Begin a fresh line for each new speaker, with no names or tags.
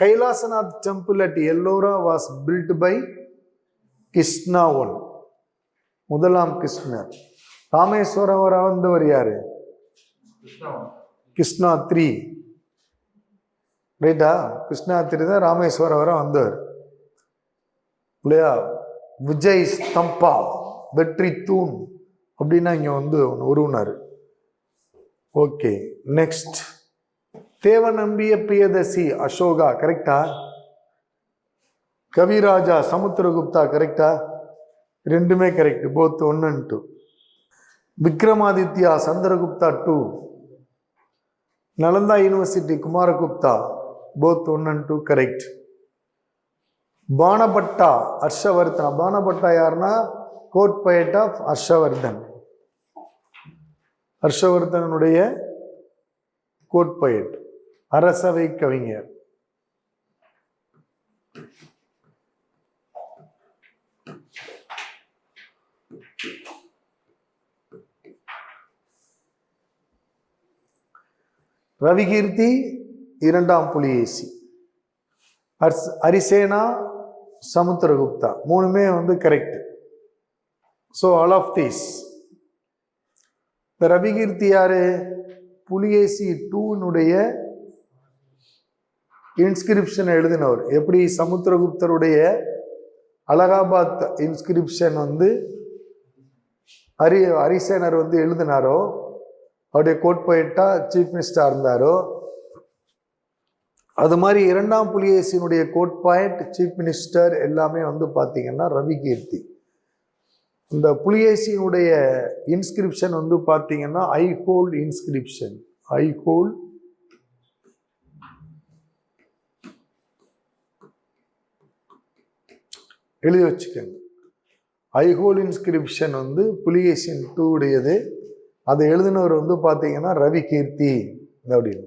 Kailasanath temple at Ellora was built by Krishna one முதலாம் கிருஷ்ணர். ராமேஸ்வரம் வர வந்தவர் யாரு? கிருஷ்ணா த்ரீ ரைட்டா கிருஷ்ணா த்ரீ தான் ராமேஸ்வரம் வர வந்தவர். இல்லையா? விஜய் ஸ்தம்பா வெற்றி தூண் அப்படின்னா இங்கே வந்து ஒன்று உருவினார் ஓகே நெக்ஸ்ட் தேவநம்பிய பிரியதசி அசோகா கரெக்டா கவிராஜா சமுத்திரகுப்தா கரெக்டா ரெண்டுமே correct both one and two Vikramaditya Chandragupta two Nalanda university Kumaragupta both one and two correct Banabhatta Harshavardhana. Banabhatta யாருன்னா? Court poet of Harshavardhan. ஹர்ஷவர்தனுடைய court poet அரசவை கவிஞர். ரவிகீர்த்தி இரண்டாம் புலிகேசி ஹர்ஸ் ஹரிசேனா சமுத்திரகுப்தா மூணுமே வந்து correct so all of these இந்த ரவிகீர்த்தி யாரு? Pulikesi டூனுடைய inscription எழுதினவர். எப்படி சமுத்திரகுப்தருடைய அலகாபாத் இன்ஸ்கிரிப்ஷன் வந்து ஹரி ஹரிசேனர் வந்து எழுதினாரோ அவருடைய கோட் போயிட்டா சீஃப் மினிஸ்டராக இருந்தாரோ அது மாதிரி இரண்டாம் புலிகேசியினுடைய கோட் பாயிண்ட் சீஃப் மினிஸ்டர் எல்லாமே வந்து பார்த்தீங்கன்னா ரவி கீர்த்தி இந்த புலிகேசியினுடைய இன்ஸ்கிரிப்ஷன் வந்து பார்த்தீங்கன்னா Aihole inscription Aihole எழுதி வச்சுக்கோங்க. ஐஹோல் இன்ஸ்கிரிப்ஷன் வந்து புலிகேஷன் டூ உடையது. அதை எழுதினவர் வந்து பார்த்தீங்கன்னா ரவி கீர்த்தி அப்படின்னு.